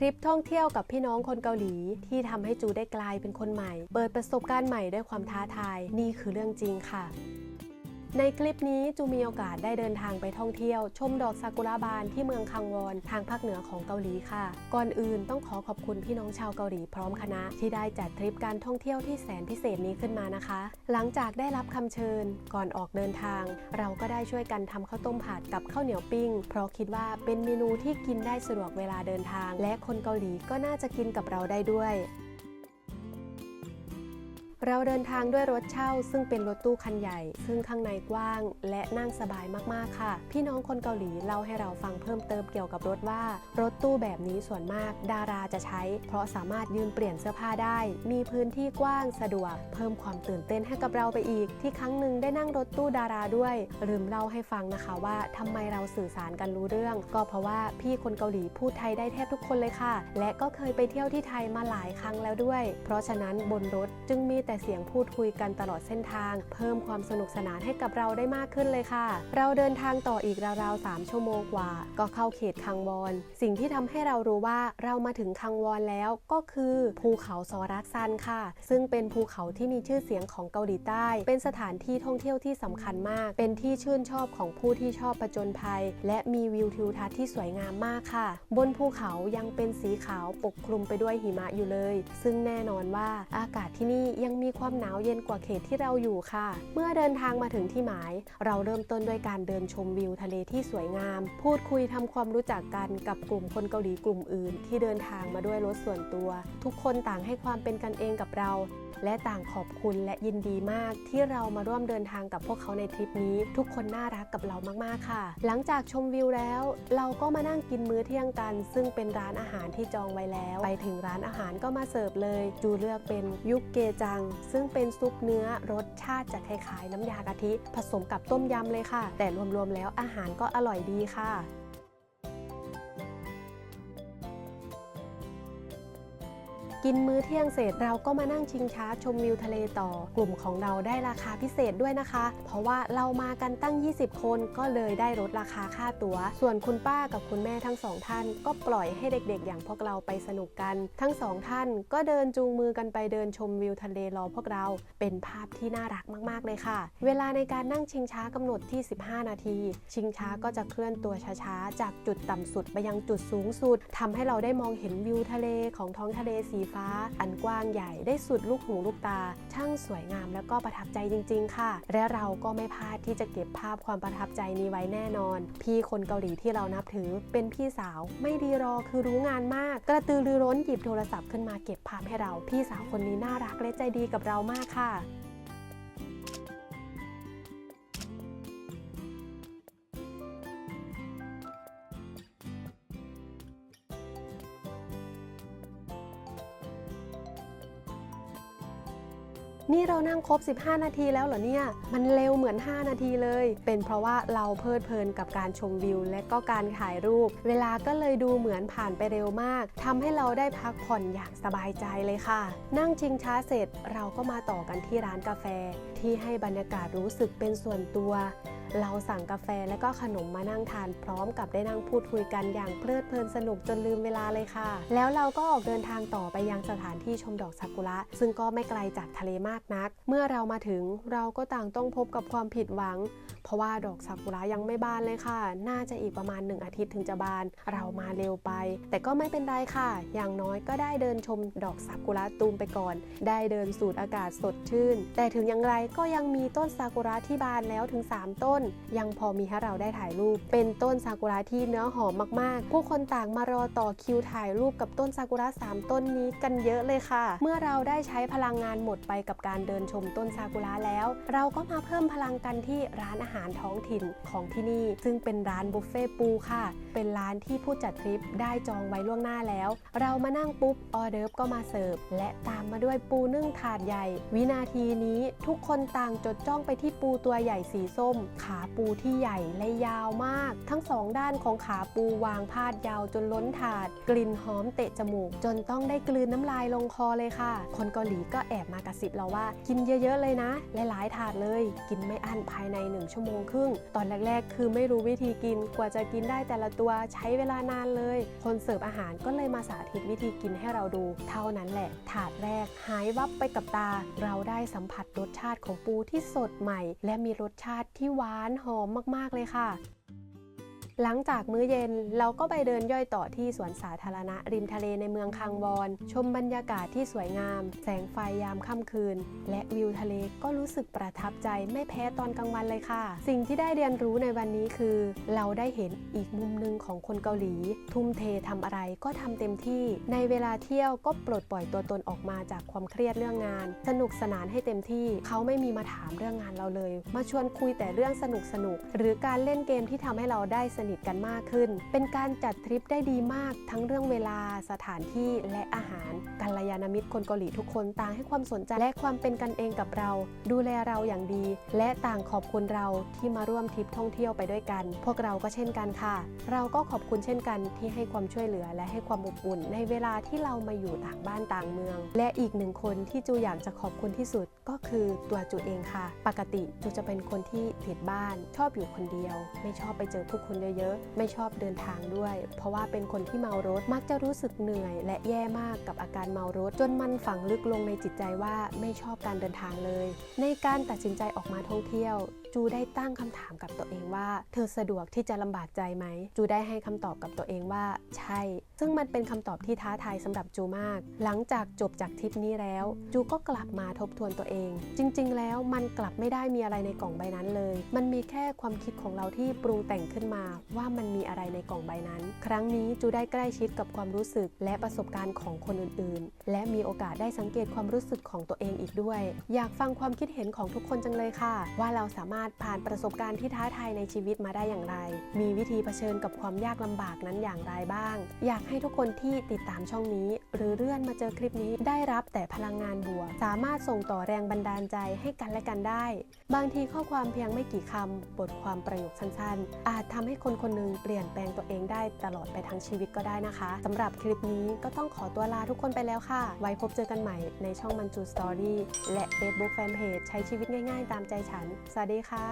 ทริปท่องเที่ยวกับพี่น้องคนเกาหลี ที่ทำให้จูได้กลายเป็นคนใหม่ เปิดประสบการณ์ใหม่ด้วยความท้าทาย นี่คือเรื่องจริงค่ะ ในคลิปนี้จูมีโอกาสได้เดินทางไปท่องเที่ยว ชมดอกซากุระบานที่เมืองคังวอนทางภาคเหนือของเกาหลีค่ะ ก่อนอื่นต้องขอขอบคุณพี่น้องชาวเกาหลีพร้อมคณะ ที่ได้จัดทริปการท่องเที่ยวที่แสนพิเศษนี้ขึ้นมานะคะ หลังจากได้รับคำเชิญ ก่อนออกเดินทาง เราก็ได้ช่วยกันทำข้าวต้มผัดกับข้าวเหนียวปิ้ง เพราะคิดว่าเป็นเมนูที่กินได้สะดวกเวลาเดินทาง และคนเกาหลีก็น่าจะกินกับเราได้ด้วย เราเดินทางด้วยรถเช่า ซึ่งเป็นรถตู้คันใหญ่ ซึ่งข้างในกว้างและนั่งสบายมากๆค่ะ พี่น้องคนเกาหลีเล่าให้เราฟังเพิ่มเติมเกี่ยวกับรถว่า รถตู้แบบนี้ส่วนมากดาราจะใช้ เพราะสามารถยืนเปลี่ยนเสื้อผ้าได้ มีพื้นที่กว้างสะดวก เพิ่มความตื่นเต้นให้กับเราไปอีก ที่ครั้งหนึ่งได้นั่งรถตู้ดาราด้วย ลืมเล่าให้ฟังนะคะว่าทำไมเราสื่อสารกันรู้เรื่อง ก็เพราะว่าพี่คนเกาหลีพูดไทยได้แทบทุกคนเลยค่ะ และก็เคยไปเที่ยวที่ไทยมาหลายครั้งแล้วด้วย เพราะฉะนั้นบนรถจึงมีแต่เสียงพูดคุยกันตลอดเส้นทาง เพิ่มความสนุกสนานให้กับเราได้มากขึ้นเลยค่ะ เราเดินทางต่ออีกราวๆ3ชั่วโมงกว่า ก็เข้าเขตคังวอน สิ่งที่ทำให้เรารู้ว่าเรามาถึงคังวอนแล้วก็คือภูเขาซอรักซันค่ะ ซึ่งเป็นภูเขาที่มีชื่อเสียงของเกาหลีใต้ เป็นสถานที่ท่องเที่ยวที่สำคัญมาก เป็นที่ชื่นชอบของผู้ที่ชอบประจนภัย และมีวิวทิวทัศน์ที่สวยงามมากค่ะ บนภูเขายังเป็นสีขาวปกคลุมไปด้วยหิมะอยู่เลย ซึ่งแน่นอนว่าอากาศที่นี่ยังมีความหนาวเย็นกว่าเขตที่เราอยู่ค่ะ เมื่อเดินทางมาถึงที่หมาย เราเริ่มต้นด้วยการเดินชมวิวทะเลที่สวยงาม พูดคุยทำความรู้จักกันกับกลุ่มคนเกาหลีกลุ่มอื่น ที่เดินทางมาด้วยรถส่วนตัว ทุกคนต่างให้ความเป็นกันเองกับเรา และต่างขอบคุณและยินดีมาก ที่เรามาร่วมเดินทางกับพวกเขาในทริปนี้ ทุกคนน่ารักกับเรามากๆค่ะ หลังจากชมวิวแล้ว เราก็มานั่งกินมื้อเที่ยงกัน ซึ่งเป็นร้านอาหารที่จองไว้แล้ว ไปถึงร้านอาหารก็มาเสิร์ฟเลย จูเลือกเป็นยุกเกจัง ซึ่งเป็นซุปเนื้อรสชาติจะคล้ายๆน้ำยากะทิ ผสมกับต้มยำเลยค่ะ แต่รวมๆแล้วอาหารก็อร่อยดีค่ะ กินมื้อเที่ยงเสร็จเราก็มานั่งชิงช้าชมวิวทะเลต่อ กลุ่มของเราได้ราคาพิเศษด้วยนะคะ เพราะว่าเรามากันตั้ง 20 คนก็เลยได้ลดราคาค่าตัว๋ว ส่วนคุณป้ากับคุณแม่ทั้งสองท่าน ก็ปล่อยให้เด็กๆ อย่างพวกเราไปสนุกกัน ทั้งสองท่านก็เดินจูงมือกันไปเดินชมวิวทะเลรอพวกเรา เป็นภาพที่น่ารักมากๆเลยค่ะ เวลาในการนั่งชิงช้ากำหนดที่ 15 นาที ชิงช้าก็จะเคลื่อนตัวช้าๆ จากจุดต่ำสุดไปยังจุดสูงสุดทำให้เราได้มองเห็นวิวทะเลของท้องทะเลสีฟ้า อันกว้างใหญ่ได้สุดลูกหูลูกตา ช่างสวยงามแล้วก็ประทับใจจริง ๆ ค่ะ และเราก็ไม่พลาดที่จะเก็บภาพความประทับใจนี้ไว้แน่นอน พี่คนเกาหลีที่เรานับถือเป็นพี่สาวไม่ดีรอคือรู้งานมาก กระตือรือร้นหยิบโทรศัพท์ขึ้นมาเก็บภาพให้เรา พี่สาวคนนี้น่ารักและใจดีกับเรามากค่ะ นี่เรานั่งครบ 15 นาทีแล้วเหรอเนี่ย มันเร็วเหมือน 5 นาทีเลย เป็นเพราะว่าเราเพลิดเพลินกับการชมวิว และก็การถ่ายรูป เวลาก็เลยดูเหมือนผ่านไปเร็วมากทำให้เราได้พักผ่อนอย่างสบายใจเลยค่ะ นั่งชิงช้าเสร็จเราก็มาต่อกันที่ร้านกาแฟ ที่ให้บรรยากาศรู้สึกเป็นส่วนตัว เราสั่งกาแฟและก็ขนมมานั่งทานพร้อมกับได้นั่งพูดคุยกันอย่างเพลิดเพลินสนุกจนลืมเวลาเลยค่ะ แล้วเราก็ออกเดินทางต่อไปยังสถานที่ชมดอกซากุระ ซึ่งก็ไม่ไกลจากทะเลมากนัก เมื่อเรามาถึงเราก็ต่างต้องพบกับความผิดหวัง เพราะว่าดอกซากุระยังไม่บานเลยค่ะ น่าจะอีกประมาณ 1 อาทิตย์ถึงจะบาน เรามาเร็วไป แต่ก็ไม่เป็นไรค่ะ อย่างน้อยก็ได้เดินชมดอกซากุระตูมไปก่อน ได้เดินสูดอากาศสดชื่น แต่ถึงอย่างไรก็ยังมีต้นซากุระที่บานแล้วถึง 3 ต้น ยังพอมีให้เราได้ถ่ายรูป เป็นต้นซากุระที่เนื้อหอมมากๆ ผู้คนต่างมารอต่อคิวถ่ายรูปกับต้นซากุระ3 ต้นนี้กันเยอะเลยค่ะ เมื่อเราได้ใช้พลังงานหมดไปกับการเดินชมต้นซากุระแล้ว เราก็มาเพิ่มพลังกันที่ร้านอาหารารท้องถิ่นของที่นี่ ซึ่งเป็นร้านบุฟเฟ่ปูค่ะ เป็นร้านที่ผู้จัดทริปได้จองไว้ล่วงหน้าแล้ว เรามานั่งปุ๊บออเดิร์ฟก็มาเสิร์ฟ และตามมาด้วยปูนึ่งถาดใหญ่ วินาทีนี้ทุกคนต่างจดจ้องไปที่ปูตัวใหญ่สีส้ม ขาปูที่ใหญ่และยาวมาก ทั้งสองด้านของขาปูวางพาดยาวจนล้นถาด กลิ่นหอมเตะจมูก จนต้องได้กลืนน้ำลายลงคอเลยค่ะ คนเกาหลีก็แอบมากระซิบเราว่า กินเยอะๆเลยนะ หลายๆถาดเลย กินไม่อั้นภายใน 1 ชั่วโมงโมงครึ่ง ตอนแรกๆ คือไม่รู้วิธีกิน กว่าจะกินได้แต่ละตัวใช้เวลานานเลย คนเสิร์ฟอาหารก็เลยมาสาธิตวิธีกินให้เราดู เท่านั้นแหละ ถาดแรกหายวับไปกับตา เราได้สัมผัสรสชาติของปูที่สดใหม่ และมีรสชาติที่หวานหอมมากๆเลยค่ะ หลังจากมื้อเย็นเราก็ไปเดินย่อยต่อที่สวนสาธารณะ ริมทะเลในเมืองคังวอนชมบรรยากาศที่สวยงาม แสงไฟยามค่ำคืน และวิวทะเลก็รู้สึกประทับใจไม่แพ้ตอนกลางวันเลยค่ะ สิ่งที่ได้เรียนรู้ในวันนี้คือ เราได้เห็นอีกมุมหนึ่งของคนเกาหลี ทุ่มเททำอะไรก็ทำเต็มที่ ในเวลาเที่ยวก็ปลดปล่อยตัวตนออกมาจากความเครียดเรื่องงาน สนุกสนานให้เต็มที่ เขาไม่มีมาถามเรื่องงานเราเลย มาชวนคุยแต่เรื่องสนุกสนุกๆหรือการเล่นเกมที่ทำให้เราได้สนทกันมากขึ้น เป็นการจัดทริปได้ดีมาก ทั้งเรื่องเวลาสถานที่และอาหารกัลยาณมิตรคนเกาหลีทุกคนต่างให้ความสนใจและความเป็นกันเองกับเรา ดูแลเราอย่างดี และต่างขอบคุณเราที่มาร่วมทริปท่องเที่ยวไปด้วยกัน พวกเราก็เช่นกันค่ะ เราก็ขอบคุณเช่นกันที่ให้ความช่วยเหลือและให้ความอบอุ่น ในเวลาที่เรามาอยู่ต่างบ้านต่างเมือง และอีกหนึ่งคนที่จูอยากจะขอบคุณที่สุดก็คือตัวจูเองค่ะ ปกติจูจะเป็นคนที่ติดบ้าน ชอบอยู่คนเดียว ไม่ชอบไปเจอผู้คนเยอะๆไม่ชอบเดินทางด้วย เพราะว่าเป็นคนที่เมารถมักจะรู้สึกเหนื่อย และแย่มากกับอาการเมารถ จนมันฝังลึกลงในจิตใจว่าไม่ชอบการเดินทางเลย ในการตัดสินใจออกมาท่องเที่ยว จูได้ตั้งคำถามกับตัวเองว่า เธอสะดวกที่จะลำบากใจไหม จูได้ให้คำตอบกับตัวเองว่า ใช่ ซึ่งมันเป็นคำตอบที่ท้าทายสำหรับจูมาก หลังจากจบจากทริปนี้แล้ว จูก็กลับมาทบทวนตัวเอง จริง ๆ แล้วมันกลับไม่ได้มีอะไรในกล่องใบนั้นเลย มันมีแค่ความคิดของเราที่ปรุงแต่งขึ้นมาว่ามันมีอะไรในกล่องใบนั้น ครั้งนี้จูได้ใกล้ชิดกับความรู้สึกและประสบการณ์ของคนอื่น ๆ และมีโอกาสได้สังเกตความรู้สึกของตัวเองอีกด้วย อยากฟังความคิดเห็นของทุกคนจังเลยค่ะ ว่าเราสามารถผ่านประสบการณ์ที่ท้าทายในชีวิตมาได้อย่างไร มีวิธีเผชิญกับความยากลำบากนั้นอย่างไรบ้าง อยากให้ทุกคนที่ติดตามช่องนี้ หรือเลื่อนมาเจอคลิปนี้ได้รับแต่พลังงานบวก สามารถส่งต่อแรงบันดาลใจให้กันและกันได้ บางทีข้อความเพียงไม่กี่คำบทความประโยคสั้นๆ อาจทำให้คนคนหนึงเปลี่ยนแปลงตัวเองได้ตลอดไปทั้งชีวิตก็ได้นะคะสำหรับคลิปนี้ก็ต้องขอตัวลาทุกคนไปแล้วค่ะ ไว้พบเจอกันใหม่ในช่องมันจูสตอรี่และ Facebook Fanpage ใช้ชีวิตง่ายๆ ตามใจฉัน สวัสดีค่ะค่ะ